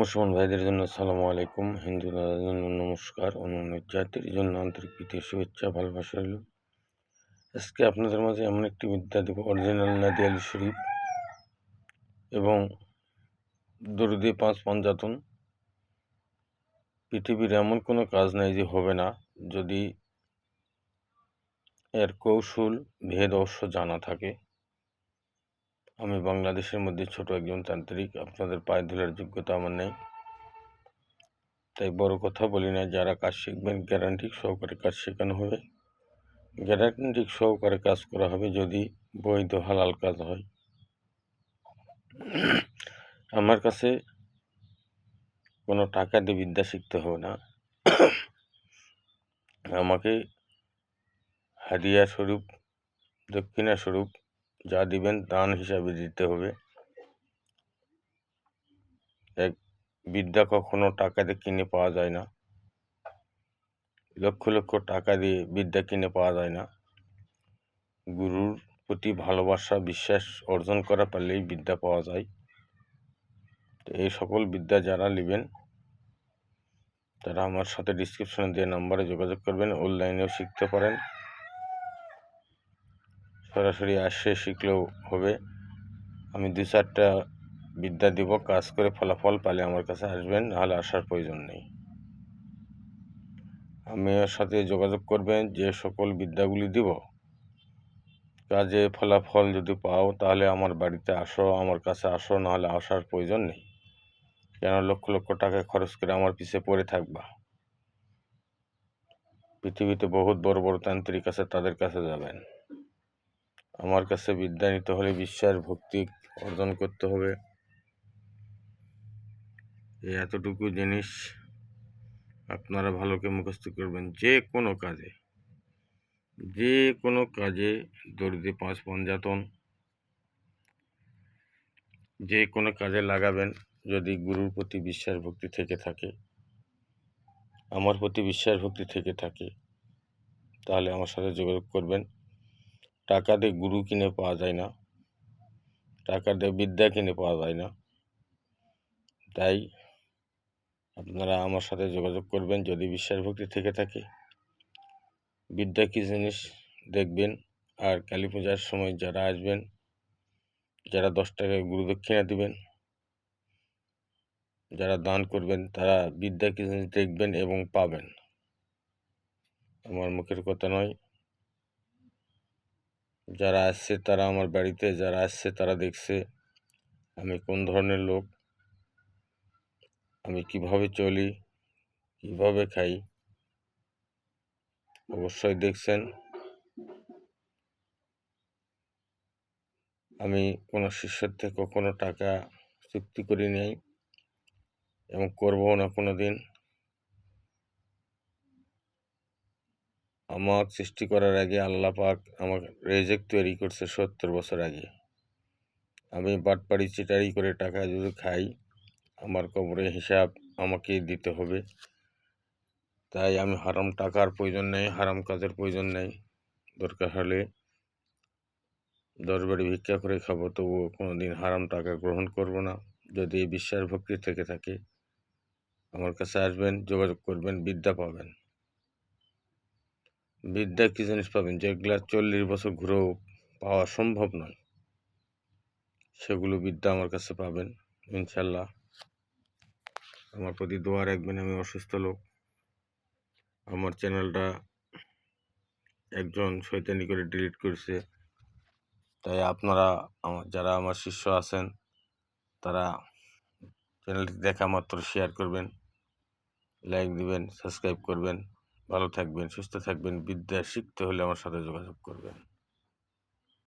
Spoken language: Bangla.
মুসলমান ভাইদের জন্য সালামু আলাইকুম। হিন্দু দাদার জন্য নমস্কার। অন্যান্য জাতির জন্য আন্তরিক প্রীতি শুভেচ্ছা, ভালোবাসা রইল। আজকে আপনাদের মাঝে এমন একটি বিদ্যা দেব, অরিজিনাল নাদি আলী শরীফ এবং দরুদি পাঁচ পঞ্জাতন। পৃথিবীর এমন কোনো কাজ নাই যে হবে না, যদি এর কৌশল, ভেদ অবশ্য জানা থাকে। আমি বাংলাদেশের মধ্যে ছোট একজন তান্ত্রিক, আপনাদের পায়ে ধুলার যোগ্যতা আমার নেই। তাই বড় কথা বলি না, যারা কাজ শিখবেন গ্যারান্টি সহকারে কাজ শেখানো হবে। গ্যারান্টি সহকারে কাজ করা হবে যদি বৈধ হালাল কাজ হয়। আমার কাছে কোনো টাকা দিয়ে বিদ্যা শিখতে হবে না। আমাকে হাদিয়া স্বরূপ, দক্ষিণা স্বরূপ যা দিবেন দান হিসাবে দিতে হবে। এক বিদ্যা কখনো টাকা দিয়ে কিনে পাওয়া যায় না। লক্ষ লক্ষ টাকা দিয়ে বিদ্যা কিনে পাওয়া যায় না। গুরুর প্রতি ভালোবাসা, বিশ্বাস অর্জন করা পারলেই বিদ্যা পাওয়া যায়। তো এই সকল বিদ্যা যারা নেবেন, তারা আমার সাথে ডিসক্রিপশনে দিয়ে নাম্বারে যোগাযোগ করবেন অনলাইনেও শিখতে পারেন। সরাসরি আসে, শিখলেও হবে। আমি দু চারটা বিদ্যা দিব, কাজ করে ফলাফল পালে আমার কাছে আসবেন, নাহলে আসার প্রয়োজন নেই। আমি এর সাথে যোগাযোগ করবেন, যে সকল বিদ্যাগুলি দিব। কাজে ফলাফল যদি পাও, তাহলে আমার বাড়িতে আসো, আমার কাছে আসো, নাহলে আসার প্রয়োজন নেই। কেন লক্ষ লক্ষ টাকা খরচ করে আমার পিছে পড়ে থাকবা? পৃথিবীতে বহুত বড় বড় তান্ত্রিক আছে, তাদের কাছে যাবেন। আমার কাছে বিদ্যা নিতে হলে বিশ্বাস, ভক্তি অর্জন করতে হবে। এই এতটুকু জিনিস আপনারা ভালোকে মুখস্থ করবেন যে কোনো কাজে। যে কোনো কাজে দরিদ্র পাঁচ পঞ্জাতন যে কোনো কাজে লাগাবেন যদি গুরুর প্রতি বিশ্বাস, ভক্তি থেকে থাকে। আমার প্রতি বিশ্বাস, ভক্তি থেকে থাকে। তাহলে আমার সাথে যোগাযোগ করবেন। টাকা দিয়ে গুরু কিনে পাওয়া যায় না। টাকা দিয়ে বিদ্যা কিনে পাওয়া যায় না। তাই আপনারা আমার সাথে যোগাযোগ করবেন, যদি বিশ্বাস ভক্তি থেকে থাকে। বিদ্যা কী জিনিস দেখবেন আর কালী পূজার সময় যারা আসবেন, যারা দশ টাকায় গুরুদক্ষিণা দিবেন, যারা দান করবেন, তারা বিদ্যা কী জিনিস দেখবেন এবং পাবেন। আমার মুখের কথা নয়। যারা আসছে তারা আমার বাড়িতে, যারা আসছে তারা দেখছে আমি কোন ধরনের লোক, আমি কীভাবে চলি, কীভাবে খাই। অবশ্যই দেখছেন আমি কোনো শিষ্যের থেকে কোনো টাকা চুক্তি করি নাই এবং করব না কোনো দিন আমার সৃষ্টি করার আগে আল্লাহ পাক আমার রেজেক তৈরি করছে সত্তর বছর আগে। আমি বাটপাড়ি চিটারি করে টাকা যদি খাই, আমার কবরে হিসাব আমাকেই দিতে হবে। তাই আমি হারাম টাকার প্রয়োজন নেই, হারাম কাজের প্রয়োজন নেই। দরকার হলে দশ বাড়ি ভিক্ষা করে খাব, তবুও কোনো দিন হারাম টাকা গ্রহণ করব না। যদি এই বিশ্বাস ভক্তি থেকে থাকে, আমার কাছে আসবেন, যোগাযোগ করবেন, বিদ্যা পাবেন। বিদ্যা কী জিনিস পাবেন? যেগুলা চল্লিশ বছর ঘুরেও পাওয়া সম্ভব নয়, সেগুলো বিদ্যা আমার কাছে পাবেন, ইনশাল্লাহ। আমার প্রতি দোয়া রাখবেন, আমি অসুস্থ লোক। আমার চ্যানেলটা একজন শৈতানি করে ডিলিট করছে। তাই আপনারা, আমার, যারা আমার শিষ্য আছেন, তারা চ্যানেলটি দেখা মাত্র, শেয়ার করবেন, লাইক দিবেন, সাবস্ক্রাইব করবেন। ভালো থাকবেন সুস্থ থাকবেন। বিদ্যা শিখতে হলে আমার সাথে যোগাযোগ করবেন।